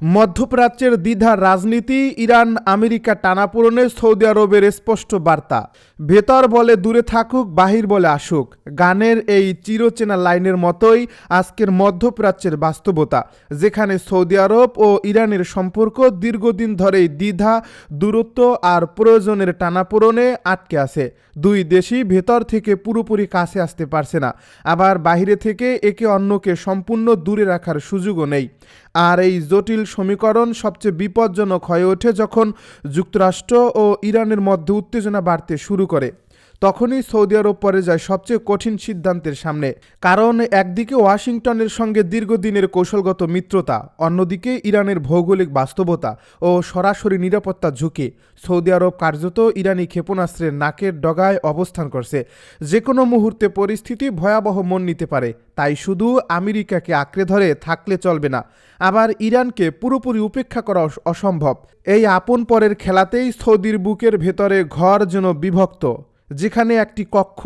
মধ্যপ্রাচ্যের দ্বিধা রাজনীতি, ইরান, আমেরিকা টানাপোড়নে সৌদি আরবের স্পষ্ট বার্তা। ভেতর বলে দূরে থাকুক, বাহির বলে আসুক। গানের এই চিরচেনা লাইনের মতোই আজকের মধ্যপ্রাচ্যের বাস্তবতা, যেখানে সৌদি আরব ও ইরানের সম্পর্ক দীর্ঘদিন ধরেই দ্বিধা, দূরত্ব আর প্রয়োজনের টানাপোড়নে আটকে আছে। দুই দেশই ভেতর থেকে পুরোপুরি কাছে আসতে পারছে না। আবার বাইরে থেকে একে অন্যকে সম্পূর্ণ দূরে রাখার সুযোগও নেই। আর এই জটিল সমীকরণ সবচেয়ে বিপজ্জনক হয়ে ওঠে যখন যুক্তরাষ্ট্র ও ইরানের মধ্যে উত্তেজনা বাড়তে শুরু করে। তখনই সৌদি আরব পরে যায় সবচেয়ে কঠিন সিদ্ধান্তের সামনে। কারণ একদিকে ওয়াশিংটনের সঙ্গে দীর্ঘদিনের কৌশলগত মিত্রতা, অন্যদিকে ইরানের ভৌগোলিক বাস্তবতা ও সরাসরি নিরাপত্তা ঝুঁকি। সৌদি আরব কার্যত ইরানি ক্ষেপণাস্ত্রের নাকের ডগায় অবস্থান করছে। যে কোনো মুহূর্তে পরিস্থিতি ভয়াবহ মন নিতে পারে। তাই শুধু আমেরিকাকে আঁকড়ে ধরে থাকলে চলবে না। আবার ইরানকে পুরোপুরি উপেক্ষা করা অসম্ভব। এই আপন পরের খেলাতেই সৌদির বুকের ভেতরে ঘর যেন বিভক্ত। যেখানে একটি কক্ষ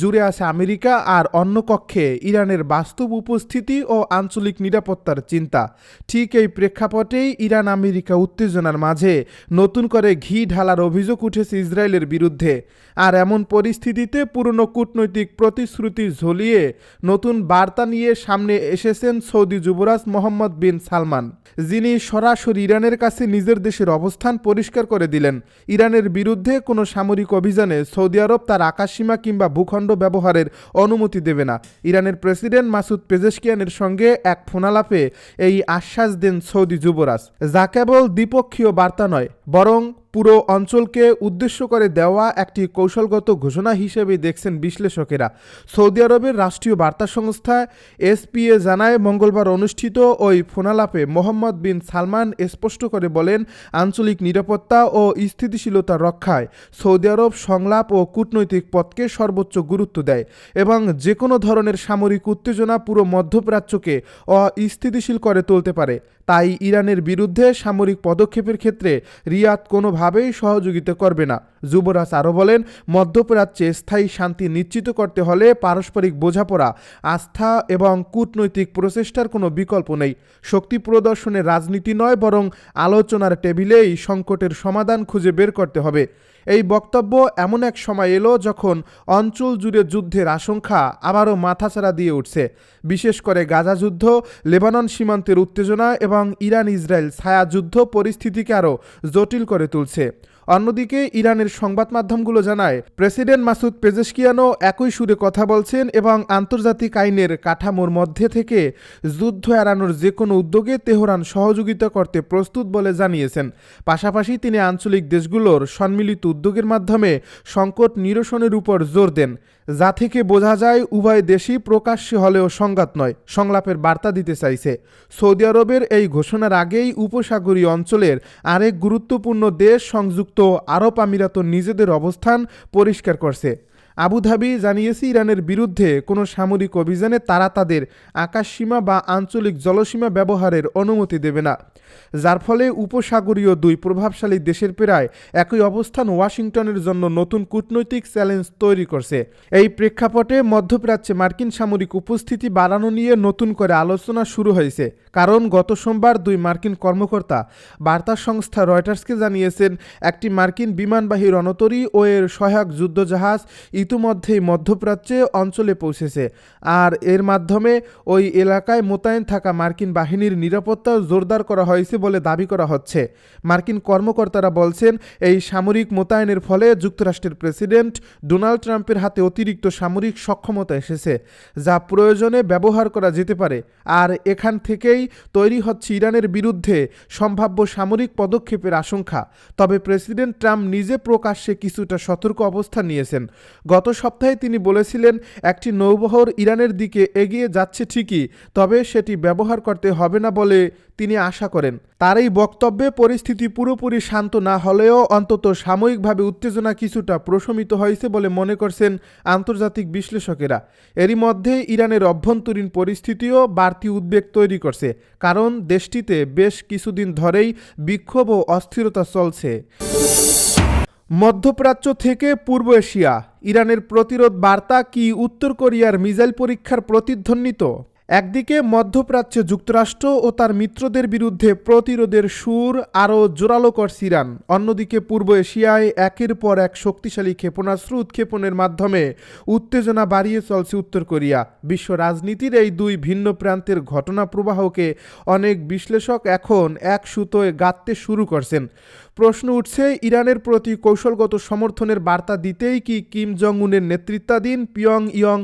জুড়ে আছে আমেরিকা আর অন্য কক্ষে ইরানের বাস্তব উপস্থিতি ও আঞ্চলিক নিরাপত্তার চিন্তা। ঠিক এই প্রেক্ষাপটেই ইরান আমেরিকা উত্তেজনার মাঝে নতুন করে ঘি ঢালার অভিযোগ উঠেছে ইসরায়েলের বিরুদ্ধে। আর এমন পরিস্থিতিতে পুরনো কূটনৈতিক প্রতিশ্রুতি ঝলিয়ে নতুন বার্তা নিয়ে সামনে এসেছেন সৌদি যুবরাজ মোহাম্মদ বিন সালমান, যিনি সরাসরি ইরানের কাছে নিজের দেশের অবস্থান পরিষ্কার করে দিলেন। ইরানের বিরুদ্ধে কোনো সামরিক অভিযানে সৌদি আরব তার আকাশসীমা কিংবা ভূখণ্ড ব্যবহারের অনুমতি দেবে না। ইরানের প্রেসিডেন্ট মাসুদ পেজেশকিয়ানের সঙ্গে এক ফোনালাপে এই আশ্বাস দেন সৌদি যুবরাজ। যা কেবল দ্বিপক্ষীয় বার্তা নয় বরং পুরো অঞ্চলকে উদ্দেশ্য করে দেওয়া একটি কৌশলগত ঘোষণা হিসেবে দেখছেন বিশ্লেষকেরা। সৌদি আরবের রাষ্ট্রীয় বার্তা সংস্থা এসপিএ জানায়, মঙ্গলবার অনুষ্ঠিত ওই ফোনালাপে মোহাম্মদ বিন সালমান স্পষ্ট করে বলেন, আঞ্চলিক নিরাপত্তা ও স্থিতিশীলতা রক্ষায় সৌদি আরব সংলাপ ও কূটনৈতিক পথকে সর্বোচ্চ গুরুত্ব দেয় এবং যে কোনো ধরনের সামরিক উত্তেজনা পুরো মধ্যপ্রাচ্যকে অস্থিতিশীল করে তুলতে পারে। তাই ইরানের বিরুদ্ধে সামরিক পদক্ষেপের ক্ষেত্রে রিয়াদ কোনোভাবেই সহযোগিতা করবে না। যুবরাজ আরও বলেন, মধ্যপ্রাচ্যে স্থায়ী শান্তি নিশ্চিত করতে হলে পারস্পরিক বোঝাপড়া, আস্থা এবং কূটনৈতিক প্রচেষ্টার কোনো বিকল্প নেই। শক্তি প্রদর্শনের রাজনীতি নয় বরং আলোচনার টেবিলেই সংকটের সমাধান খুঁজে বের করতে হবে। এই বক্তব্য এমন এক সময় এলো যখন অঞ্চল জুড়ে যুদ্ধের আশঙ্কা আবারও মাথাছাড়া দিয়ে উঠছে। বিশেষ করে গাজা যুদ্ধ, লেবানন সীমান্তের উত্তেজনা এবং ইরান ইসরায়েল ছায়া যুদ্ধ পরিস্থিতিকে আরও জটিল করে তুলছে। অন্যদিকে ইরানের সংবাদ মাধ্যমগুলো জানায়, প্রেসিডেন্ট মাসুদ পেজেশকিয়ানও একই সুরে কথা বলছেন এবং আন্তর্জাতিক আইনের কাঠামোর মধ্যে থেকে যুদ্ধ এড়ানোর যে কোনো উদ্যোগে তেহরান সহযোগিতা করতে প্রস্তুত বলে জানিয়েছেন। পাশাপাশি তিনি আঞ্চলিক দেশগুলোর সম্মিলিত উদ্যোগের মাধ্যমে সংকট নিরসনের উপর জোর দেন। যা থেকে বোঝা যায়, উভয় দেশই প্রকাশ্যে হলেও সংঘাত নয়, সংলাপের বার্তা দিতে চাইছে। সৌদি আরবের এই ঘোষণার আগেই উপসাগরীয় অঞ্চলের আরেক গুরুত্বপূর্ণ দেশ সংযুক্ত আরব আমিরাত নিজেদের অবস্থান পরিষ্কার করছে। আবুধাবি জানিয়েছে ইরানের বিরুদ্ধে কোনো সামরিক অভিযানে তারা তাদের আকাশসীমা বা আঞ্চলিক জলসীমা ব্যবহারের অনুমতি দেবে না। যার ফলে উপসাগরীয় দুই প্রভাবশালী দেশের প্রায় একই অবস্থান ওয়াশিংটনের জন্য নতুন কূটনৈতিক চ্যালেঞ্জ তৈরি করছে। এই প্রেক্ষাপটে মধ্যপ্রাচ্যে মার্কিন সামরিক উপস্থিতি বাড়ানো নিয়ে নতুন করে আলোচনা শুরু হয়েছে। কারণ গত সোমবার দুই মার্কিন কর্মকর্তা বার্তা সংস্থা রয়টার্সকে জানিয়েছেন, একটি মার্কিন বিমানবাহী রণতরী ও এর সহায়ক যুদ্ধজাহাজ ইতিমধ্যেই মধ্যপ্রাচ্যে অঞ্চলে পৌঁছেছে। আর এর মাধ্যমে ওই এলাকায় মোতায়েন থাকা মার্কিন বাহিনীর নিরাপত্তা জোরদার করা হয়েছে বলে দাবি করা হচ্ছে। মার্কিন কর্মকর্তারা বলছেন, এই সামরিক মোতায়েনের ফলে যুক্তরাষ্ট্রের প্রেসিডেন্ট ডোনাল্ড ট্রাম্পের হাতে অতিরিক্ত সামরিক সক্ষমতা এসেছে, যা প্রয়োজনে ব্যবহার করা যেতে পারে। আর এখান থেকেই তৈরি হচ্ছে ইরানের বিরুদ্ধে সম্ভাব্য সামরিক পদক্ষেপের আশঙ্কা। তবে প্রেসিডেন্ট ট্রাম্প নিজে প্রকাশ্যে কিছুটা সতর্ক অবস্থান নিয়েছেন। গত সপ্তাহে তিনি বলেছিলেন, একটি নৌবহর ইরানের দিকে এগিয়ে যাচ্ছে ঠিকই, তবে সেটি ব্যবহার করতে হবে না বলে তিনি আশা করেন। তার এই বক্তব্যে পরিস্থিতি পুরোপুরি শান্ত না হলেও অন্তত সাময়িকভাবে উত্তেজনা কিছুটা প্রশমিত হয়েছে বলে মনে করছেন আন্তর্জাতিক বিশ্লেষকেরা। এরই মধ্যে ইরানের অভ্যন্তরীণ পরিস্থিতিও বাড়তি উদ্বেগ তৈরি করছে, কারণ দেশটিতে বেশ কিছুদিন ধরেই বিক্ষোভ ও অস্থিরতা চলছে। মধ্যপ্রাচ্য থেকে পূর্ব এশিয়া। ইরানের প্রতিরোধ বার্তা কি উত্তর কোরিয়ার মিসাইল পরীক্ষার প্রতিধ্বনিত একদিকে মধ্যপ্রাচ্যে যুক্তরাষ্ট্র ও তার মিত্রদের বিরুদ্ধে প্রতিরোধের সুর আরও জোরালো করছে ইরান। অন্যদিকে পূর্ব এশিয়ায় একের পর এক শক্তিশালী ক্ষেপণাস্ত্র উৎক্ষেপণের মাধ্যমে উত্তেজনা বাড়িয়ে চলছে উত্তর কোরিয়া। বিশ্ব রাজনীতির এই দুই ভিন্ন প্রান্তের ঘটনা প্রবাহকে অনেক বিশ্লেষক এখন এক সুতোয় গাঁথতে শুরু করছেন। প্রশ্ন উঠছে, ইরানের প্রতি কৌশলগত সমর্থনের বার্তা দিতেই কি কিম জং উনের নেতৃত্বাধীন পিয়ং ইয়ং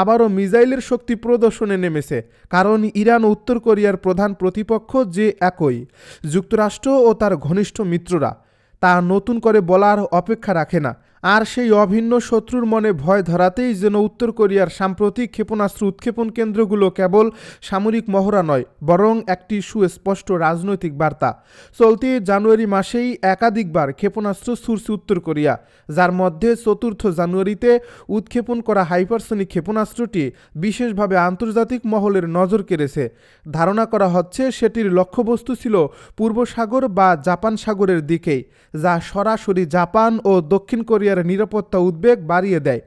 আবারও মিজাইলের শক্তি প্রদর্শনে নেমেছে, কারণ ইরান উত্তর কোরিয়ার প্রধান প্রতিপক্ষ যে একই, যুক্তরাষ্ট্র ও তার ঘনিষ্ঠ মিত্ররা। তা নতুন করে বলার অপেক্ষা রাখে না। আর সেই অভিন্ন শত্রুর মনে ভয় ধরাতেই যেন উত্তর কোরিয়ার সাম্প্রতিক ক্ষেপণাস্ত্র উৎক্ষেপণ কেন্দ্রগুলো কেবল সামরিক মহড়া নয়, বরং একটি সুস্পষ্ট রাজনৈতিক বার্তা। চলতি জানুয়ারি মাসেই একাধিকবার ক্ষেপণাস্ত্র ছুড়ছে উত্তর কোরিয়া, যার মধ্যে চতুর্থ জানুয়ারিতে উৎক্ষেপণ করা হাইপারসনিক ক্ষেপণাস্ত্রটি বিশেষভাবে আন্তর্জাতিক মহলের নজর কেড়েছে। ধারণা করা হচ্ছে সেটির লক্ষ্যবস্তু ছিল পূর্ব সাগর বা জাপান সাগরের দিকেই, যা সরাসরি জাপান ও দক্ষিণ কোরিয়ার নিরাপত্তা উদ্বেগ বাড়িয়ে দেয়।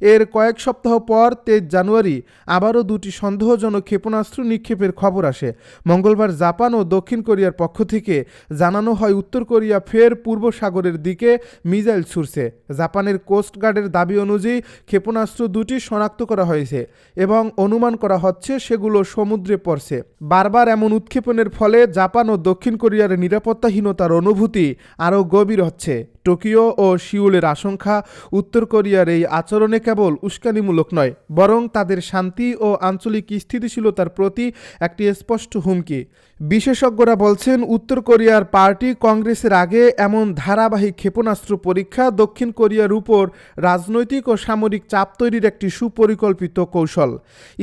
এর কয়েক সপ্তাহ পর তেইশ জানুয়ারি আবারও দুটি সন্দেহজনক ক্ষেপণাস্ত্র নিক্ষেপের খবর আসে। মঙ্গলবার জাপান ও দক্ষিণ কোরিয়ার পক্ষ থেকে জানানো হয়, উত্তর কোরিয়া ফের পূর্ব সাগরের দিকে মিসাইল ছুড়ছে। জাপানের কোস্টগার্ডের দাবি অনুযায়ী ক্ষেপণাস্ত্র দুটি শনাক্ত করা হয়েছে এবং অনুমান করা হচ্ছে সেগুলো সমুদ্রে পড়ছে। বারবার এমন উৎক্ষেপণের ফলে জাপান ও দক্ষিণ কোরিয়ার নিরাপত্তাহীনতার অনুভূতি আরও গভীর হচ্ছে। টোকিও ও সিউলের আশঙ্কা, উত্তর কোরিয়ার এই আচরণে কেবল উস্কানিমূলক নয়, বরং তাদের শান্তি ও আঞ্চলিক স্থিতিশীলতার প্রতি একটি স্পষ্ট হুমকি। বিশেষজ্ঞরা বলছেন, উত্তর কোরিয়ার পার্টি কংগ্রেসের আগে এমন ধারাবাহিক ক্ষেপণাস্ত্র পরীক্ষা দক্ষিণ কোরিয়ার উপর রাজনৈতিক ও সামরিক চাপ তৈরির একটি সুপরিকল্পিত কৌশল।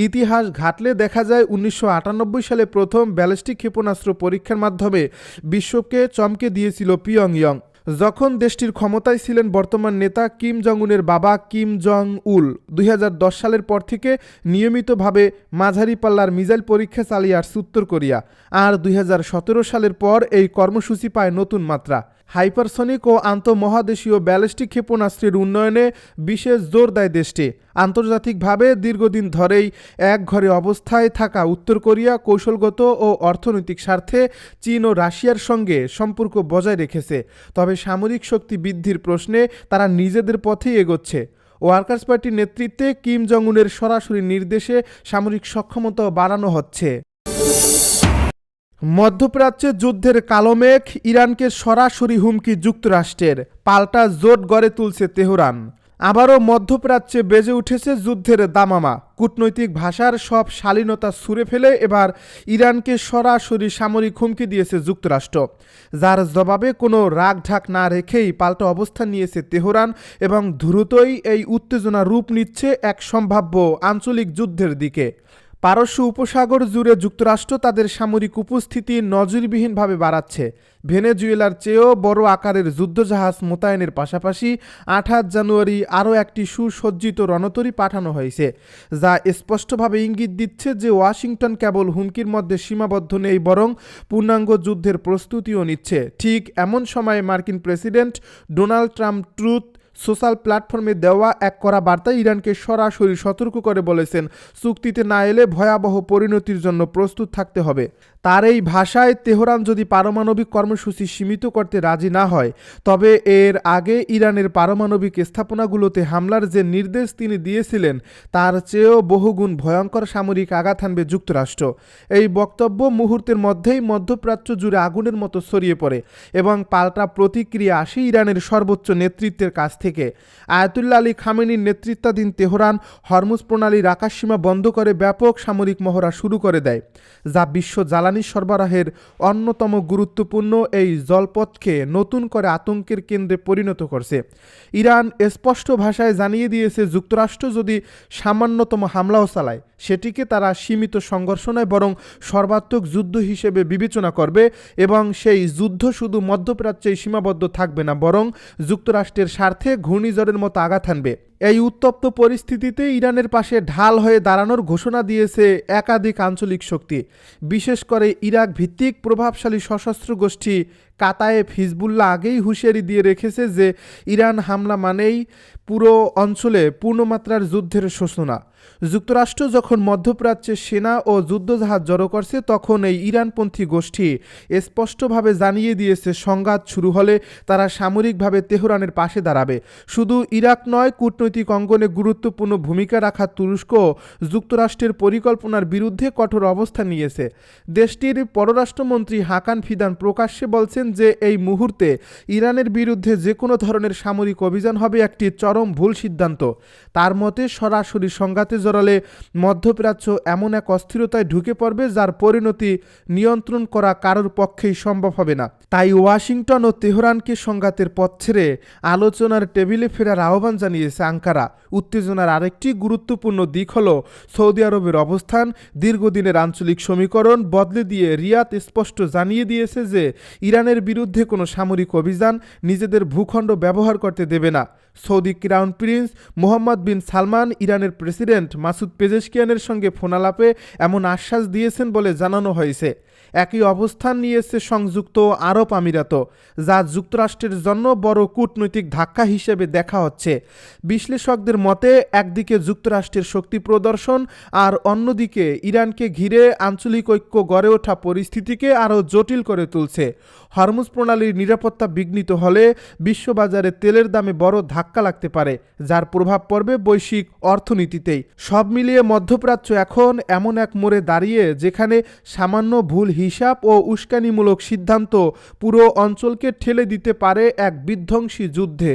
ইতিহাস ঘাটলে দেখা যায়, উনিশশো আটানব্বই সালে প্রথম ব্যালিস্টিক ক্ষেপণাস্ত্র পরীক্ষার মাধ্যমে বিশ্বকে চমকে দিয়েছিল পিয়ং ইয়ং যখন দেশটির ক্ষমতায় ছিলেন বর্তমান নেতা কিম জং উনের বাবা কিম জং উল দুই হাজার দশ সালের পর থেকে নিয়মিতভাবে মাঝারি পাল্লার মিসাইল পরীক্ষা চালিয়ে আসছে উত্তর কোরিয়া। আর দুই হাজার সতেরো সালের পর এই কর্মসূচি পায় নতুন মাত্রা। হাইপারসনিক ও আন্তঃমহাদেশীয় ব্যালিস্টিক ক্ষেপণাস্ত্রের উন্নয়নে বিশেষ জোর দেয় দেশটি। আন্তর্জাতিকভাবে দীর্ঘদিন ধরেই এক ঘরে অবস্থায় থাকা উত্তর কোরিয়া কৌশলগত ও অর্থনৈতিক স্বার্থে চীন ও রাশিয়ার সঙ্গে সম্পর্ক বজায় রেখেছে। তবে সামরিক শক্তি বৃদ্ধির প্রশ্নে তারা নিজেদের পথেই এগোচ্ছে। ওয়ার্কার্স পার্টির নেতৃত্বে কিম জং উনের সরাসরি নির্দেশে সামরিক সক্ষমতা বাড়ানো হচ্ছে। মধ্যপ্রাচ্যে যুদ্ধের কালো মেঘ ইরানকে সরাসরি হুমকি যুক্তরাষ্ট্রের। পাল্টা জোট গড়ে তুলছে তেহরান। আবারও মধ্যপ্রাচ্যে বেজে উঠেছে যুদ্ধের দামামা। কূটনৈতিক ভাষার সব শালীনতা ছুঁড়ে ফেলে এবার ইরানকে সরাসরি সামরিক হুমকি দিয়েছে যুক্তরাষ্ট্র। যার জবাবে কোনো রাগঢাক না রেখেই পাল্টা অবস্থান নিয়েছে তেহরান এবং দ্রুতই এই উত্তেজনা রূপ নিচ্ছে এক সম্ভাব্য আঞ্চলিক যুদ্ধের দিকে। পারস্য উপসাগর জুড়ে যুক্তরাষ্ট্র তাদের সামরিক উপস্থিতি নজিরবিহীনভাবে বাড়াচ্ছে। ভেনেজুয়েলার চেয়েও বড় আকারের যুদ্ধজাহাজ মোতায়েনের পাশাপাশি আঠাশ জানুয়ারি আরও একটি সুসজ্জিত রণতরী পাঠানো হয়েছে, যা স্পষ্টভাবে ইঙ্গিত দিচ্ছে যে ওয়াশিংটন কেবল হুমকির মধ্যে সীমাবদ্ধ নেই, বরং পূর্ণাঙ্গ যুদ্ধের প্রস্তুতিও নিচ্ছে। ঠিক এমন সময়ে মার্কিন president Donald Trump Truth Social প্ল্যাটফর্মে দেওয়া এক করা বার্তায় ইরানকে সরাসরি সতর্ক করে বলেছেন, চুক্তিতে না এলে ভয়াবহ পরিণতির জন্য প্রস্তুত থাকতে হবে। তার এই ভাষায় তেহরান যদি পারমাণবিক কর্মসূচি সীমিত করতে রাজি না হয়, তবে এর আগে ইরানের পারমাণবিক স্থাপনাগুলোতে হামলার যে নির্দেশ তিনি দিয়েছিলেন, তার চেয়েও বহুগুণ ভয়ঙ্কর সামরিক আঘাত হানবে যুক্তরাষ্ট্র। এই বক্তব্য মুহূর্তের মধ্যেই মধ্যপ্রাচ্য জুড়ে আগুনের মতো ছড়িয়ে পড়ে এবং পাল্টা প্রতিক্রিয়া আসে ইরানের সর্বোচ্চ নেতৃত্বের কাছ থেকে আয়াতুল্লা আলী খামেনির নেতৃত্বাধীন তেহরান হরমুজ প্রণালীর আকাশসীমা বন্ধ করে ব্যাপক সামরিক মহড়া শুরু করে দেয়, যা বিশ্ব জ্বালানি সরবরাহের অন্যতম গুরুত্বপূর্ণ এই জলপথকে নতুন করে আতঙ্কের কেন্দ্রে পরিণত করছে। ইরান স্পষ্ট ভাষায় জানিয়ে দিয়েছে, যুক্তরাষ্ট্র যদি সামান্যতম হামলাও চালায় সেটিকে তারা সীমিত সংঘর্ষ নয় বরং সর্বাত্মক যুদ্ধ হিসেবে বিবেচনা করবে এবং সেই যুদ্ধ শুধু মধ্যপ্রাচ্যেই সীমাবদ্ধ থাকবে না, বরং যুক্তরাষ্ট্রের স্বার্থে ঘূর্ণিঝড়ের মতো আঘাত হানবে এই উত্তপ্ত পরিস্থিতিতে ইরানের পাশে ঢাল হয়ে দাঁড়ানোর ঘোষণা দিয়েছে একাধিক আঞ্চলিক শক্তি। বিশেষ করে ইরাক ভিত্তিক প্রভাবশালী সশস্ত্র গোষ্ঠী কাতায়েফ হিজবুল্লাহ আগেই হুঁশিয়ারি দিয়ে রেখেছে যে ইরান হামলা মানেই পুরো অঞ্চলে পূর্ণমাত্রার যুদ্ধের সূচনা। যুক্তরাষ্ট্র যখন মধ্যপ্রাচ্যে সেনা ও যুদ্ধজাহাজ জড়ো করছে, তখন এই ইরানপন্থী গোষ্ঠী স্পষ্টভাবে জানিয়ে দিয়েছে, সংঘাত শুরু হলে তারা সামরিকভাবে তেহরানের পাশে দাঁড়াবে। শুধু ইরাক নয়, কূটনৈতিক অঙ্গনে গুরুত্বপূর্ণ ভূমিকা রাখা তুরস্ক যুক্তরাষ্ট্রের পরিকল্পনার বিরুদ্ধে কঠোর অবস্থান নিয়েছে। দেশটির পররাষ্ট্রমন্ত্রী হাকান ফিদান প্রকাশ্যে বলছেন যে, এই মুহূর্তে ইরানের বিরুদ্ধে যে কোনো ধরনের সামরিক অভিযান হবে একটি চরম ভুল সিদ্ধান্ত। তার মতে, সরাসরি সংঘাতে জড়ালে মধ্যপ্রাচ্য এমন এক অস্থিরতায় ঢুকে পড়বে যার পরিণতি নিয়ন্ত্রণ করা কারোর পক্ষেই সম্ভব হবে না। তাই ওয়াশিংটন ও তেহরানকে সংঘাতের পথ ছেড়ে আলোচনার টেবিলে ফেরার আহ্বান জানিয়েছে আঙ্কারা উত্তেজনার আরেকটি গুরুত্বপূর্ণ দিক হল সৌদি আরবের অবস্থান। দীর্ঘদিনের আঞ্চলিক সমীকরণ বদলে দিয়ে রিয়াদ স্পষ্ট জানিয়ে দিয়েছে যে ইরানের বিরুদ্ধে কোনো সামরিক অভিযান নিজেদের ভূখণ্ড ব্যবহার করতে দেবে না। Saudi crown prince Mohammed bin Salman ইরানের প্রেসিডেন্ট মাসুদ পেজেশকিয়ানের সঙ্গে ফোনালাপে এমন আশ্বাস দিয়েছেন বলে জানানো হয়েছে। একই অবস্থান নিয়েছে সংযুক্ত আরব আমিরাত যা যুক্তরাষ্ট্রের জন্য বড় কূটনৈতিক ধাক্কা হিসেবে দেখা হচ্ছে। বিশ্লেষকদের মতে, একদিকে যুক্তরাষ্ট্রের শক্তি প্রদর্শন আর অন্যদিকে ইরানকে ঘিরে আঞ্চলিক ঐক্য গড়ে ওঠা পরিস্থিতিকে আরও জটিল করে তুলছে। হরমুজ প্রণালীর নিরাপত্তা বিঘ্নিত হলে বিশ্ববাজারে তেলের দামে বড় ধাক্কা লাগতে পারে, যার প্রভাব পড়বে বৈশ্বিক অর্থনীতিতেই। সব মিলিয়ে মধ্যপ্রাচ্য এখন এমন এক মোড়ে দাঁড়িয়ে যেখানে সামান্য ভুল হিসাব ও উস্কানিমূলক সিদ্ধান্ত পুরো অঞ্চলকে ঠেলে দিতে পারে এক বিধ্বংসী যুদ্ধে।